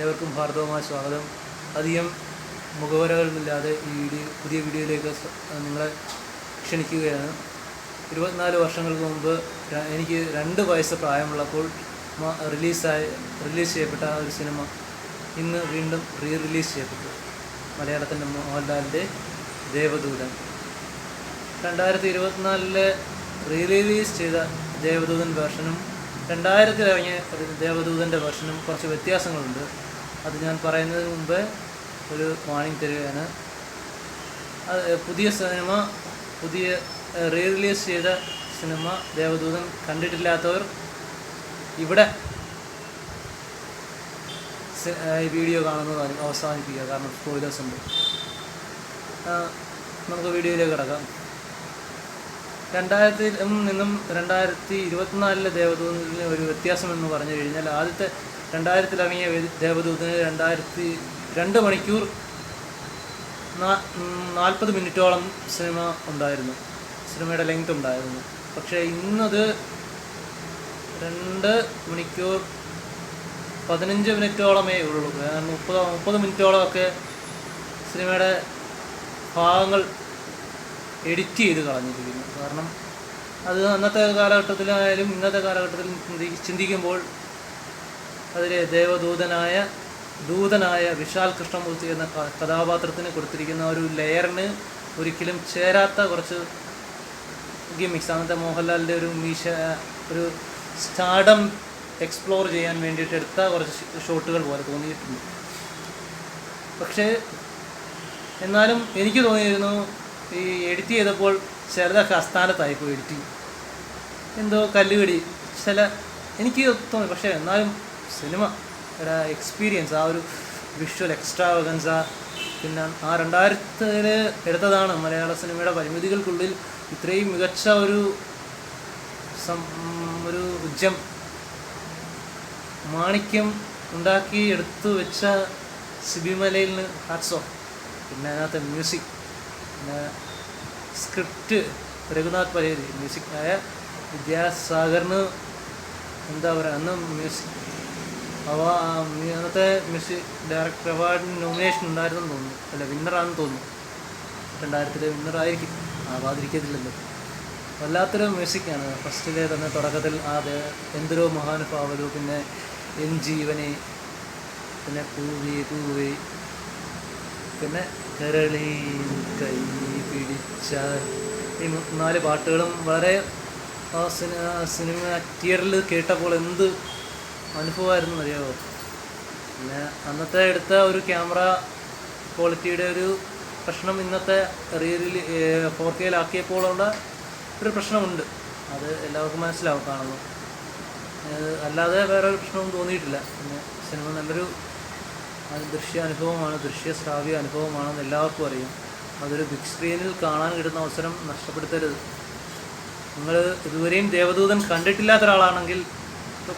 ഏവർക്കും ഹാർദവമായ സ്വാഗതം. അധികം മുഖവരകളൊന്നുമില്ലാതെ ഈ വീഡിയോ പുതിയ വീഡിയോയിലേക്ക് നിങ്ങളെ ക്ഷണിക്കുകയാണ്. ഇരുപത്തിനാല് വർഷങ്ങൾക്ക് മുമ്പ് എനിക്ക് രണ്ട് വയസ്സ് പ്രായമുള്ളപ്പോൾ റിലീസായി റിലീസ് ചെയ്യപ്പെട്ട ഒരു സിനിമ ഇന്ന് വീണ്ടും റീ റിലീസ് ചെയ്യപ്പെട്ടു മലയാളത്തിന്റെ മോഹൻലാലിന്റെ ദേവദൂതൻ. രണ്ടായിരത്തി ഇരുപത്തിനാലിലെ റീ റിലീസ് ചെയ്ത ദേവദൂതൻ വേർഷനും രണ്ടായിരത്തിൽ ഇറങ്ങിയ ദേവദൂതന്റെ വേർഷനും കുറച്ച് വ്യത്യാസങ്ങളുണ്ട്. അത് ഞാൻ പറയുന്നതിന് മുമ്പ് ഒരു വാണിംഗ് തരികയാണ്. അത് പുതിയ സിനിമ പുതിയ റീ റിലീസ് ചെയ്ത സിനിമ ദേവദൂതൻ കണ്ടിട്ടില്ലാത്തവർ ഇവിടെ വീഡിയോ കാണുന്നത് അവസാനിപ്പിക്കുക. കാരണം സ്പോയിലേഴ്സ് ഉണ്ട്. നമുക്ക് വീഡിയോയിലേക്ക് കിടക്കാം. രണ്ടായിരത്തിൽ നിന്നും രണ്ടായിരത്തി ഇരുപത്തിനാലിലെ ദേവദൂതനിലെ ഒരു വ്യത്യാസം എന്ന് പറഞ്ഞു കഴിഞ്ഞാൽ ആദ്യത്തെ രണ്ടായിരത്തിൽ ഇറങ്ങിയ ദേവദൂതന് രണ്ടായിരത്തി രണ്ട് മണിക്കൂർ നാൽപ്പത് മിനിറ്റോളം സിനിമ ഉണ്ടായിരുന്നു. സിനിമയുടെ ലെങ്ത് ഉണ്ടായിരുന്നു. പക്ഷേ ഇന്നത് രണ്ട് മണിക്കൂർ പതിനഞ്ച് മിനിറ്റോളമേ ഉള്ളൂ. കാരണം മുപ്പത് മുപ്പത് മിനിറ്റോളമൊക്കെ സിനിമയുടെ ഭാഗങ്ങൾ എഡിറ്റ് ചെയ്ത് കളഞ്ഞിരിക്കുന്നു. കാരണം അത് അന്നത്തെ കാലഘട്ടത്തിലായാലും ഇന്നത്തെ കാലഘട്ടത്തിൽ ചിന്തി- ചിന്തിക്കുമ്പോൾ അതിലെ ദേവദൂതനായ ദൂതനായ വിശാൽ കൃഷ്ണമൂർത്തി എന്ന കഥാപാത്രത്തിന് കൊടുത്തിരിക്കുന്ന ഒരു ലെയറിന് ഒരിക്കലും ചേരാത്ത കുറച്ച് ഗിമിക്സ് അന്നത്തെ മോഹൻലാലിന്റെ ഒരു മീശ ഒരു സ്റ്റാർഡം എക്സ്പ്ലോർ ചെയ്യാൻ വേണ്ടിയിട്ട് എടുത്ത കുറച്ച് ഷോട്ടുകൾ പോലെ തോന്നിയിട്ടുണ്ട്. പക്ഷേ എന്നാലും എനിക്ക് തോന്നിയിരുന്നു ഈ എഡിറ്റ് ചെയ്തപ്പോൾ ചിലതൊക്കെ അസ്ഥാനത്തായിപ്പോയി ചെയ്യും. എന്തോ കല്ലുകടി. ചില എനിക്ക് തോന്നി പക്ഷേ എന്നാലും സിനിമ ഒരു എക്സ്പീരിയൻസ് ആ ഒരു വിഷ്വൽ എക്സ്ട്രാ വകൻസ പിന്നെ ആ രണ്ടായിരത്തിൽ എടുത്തതാണ് മലയാള സിനിമയുടെ പരിമിതികൾക്കുള്ളിൽ ഇത്രയും മികച്ച ഒരു ഒരു ഉജ്ജം മാണിക്യം ഉണ്ടാക്കി എടുത്തു വെച്ച സിബിമലയിൽ ഹാറ്റ്സ് ഓഫ് പിന്നെ അതിനകത്തെ മ്യൂസിക് പിന്നെ സ്ക്രിപ്റ്റ് രഘുനാഥ് പരേരി മ്യൂസിക് ആയ വിദ്യാസാഗറിന് എന്താ പറയുക അന്ന് മ്യൂസിക് അവ അന്നത്തെ മ്യൂസിക് ഡയറക്ടർ അവാർഡിന് നോമിനേഷൻ ഉണ്ടായിരുന്നെന്ന് തോന്നുന്നു. അല്ല വിന്നറാണെന്ന് തോന്നുന്നു. രണ്ടായിരത്തിലെ വിന്നറായിരിക്കും ആവാതിരിക്കത്തില്ലല്ലോ വല്ലാത്തൊരു മ്യൂസിക്കാണ് ഫസ്റ്റിലെ തന്നെ തുടക്കത്തിൽ ആ എന്തൊരു മഹാനുഭാവലു പിന്നെ എൻ ജീവനെ പിന്നെ പൂവി പൂവി പിന്നെ കരളി കൈ പിടിച്ചാൽ. ഈ നാല് പാട്ടുകളും വളരെ ആ സിന സിനിമ തിയേറ്ററിൽ കേട്ടപ്പോൾ എന്ത് അനുഭവമായിരുന്നു അറിയാമോ പിന്നെ അന്നത്തെ എടുത്ത ഒരു ക്യാമറ ക്വാളിറ്റിയുടെ ഒരു പ്രശ്നം ഇന്നത്തെ റീലിൽ ഫോർ കെയിലാക്കിയപ്പോഴുള്ള ഒരു പ്രശ്നമുണ്ട്. അത് എല്ലാവർക്കും മനസ്സിലാവും കാണുന്നു അല്ലാതെ വേറെ ഒരു പ്രശ്നവും തോന്നിയിട്ടില്ല. പിന്നെ സിനിമ നല്ലൊരു ആ ദൃശ്യ അനുഭവമാണ് ദൃശ്യ ശ്രാവ്യ അനുഭവമാണെന്ന് എല്ലാവർക്കും അറിയും. അതൊരു ബിഗ് സ്ക്രീനിൽ കാണാൻ കിട്ടുന്ന അവസരം നഷ്ടപ്പെടുത്തരുത്. നിങ്ങൾ ഇതുവരെയും ദേവദൂതൻ കണ്ടിട്ടില്ലാത്ത ഒരാളാണെങ്കിൽ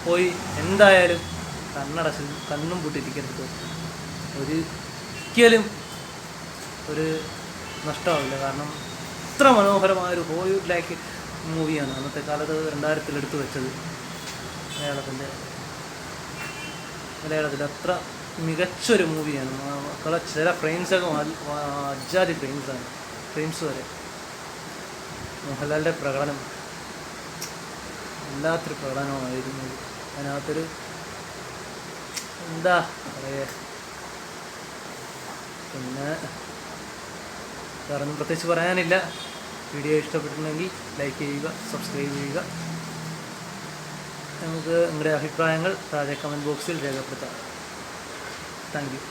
പോയി എന്തായാലും കണ്ണടച്ച് കണ്ണും പൂട്ടിരിക്കരുത് ഒരു ഒരിക്കലും ഒരു നഷ്ടമാവില്ല. കാരണം ഇത്ര മനോഹരമായ ഒരു ഹോളിവുഡ് ലൈക്ക് മൂവിയാണ് അന്നത്തെ കാലത്ത് രണ്ടായിരത്തിൽ എടുത്തു വെച്ചത്. മലയാളത്തിന്റെ മലയാളത്തിൽ അത്ര മികച്ചൊരു മൂവിയാണ്. മക്കളെ ചില ഫ്രെയിംസൊക്കെ അജാതി ഫ്രെയിംസാണ് ഫ്രെയിംസ് വരെ. മോഹൻലാലിന്റെ പ്രകടനം. വല്ലാത്തൊരു പ്രകടനമായിരുന്നു. അതിനകത്തൊരു എന്താ പറയുക പിന്നെ വേറൊന്നും പ്രത്യേകിച്ച് പറയാനില്ല. വീഡിയോ ഇഷ്ടപ്പെട്ടിട്ടുണ്ടെങ്കിൽ ലൈക്ക് ചെയ്യുക സബ്സ്ക്രൈബ് ചെയ്യുക. നമുക്ക് നിങ്ങളുടെ അഭിപ്രായങ്ങൾ താഴെ കമന്റ് ബോക്സിൽ രേഖപ്പെടുത്താം. Thank you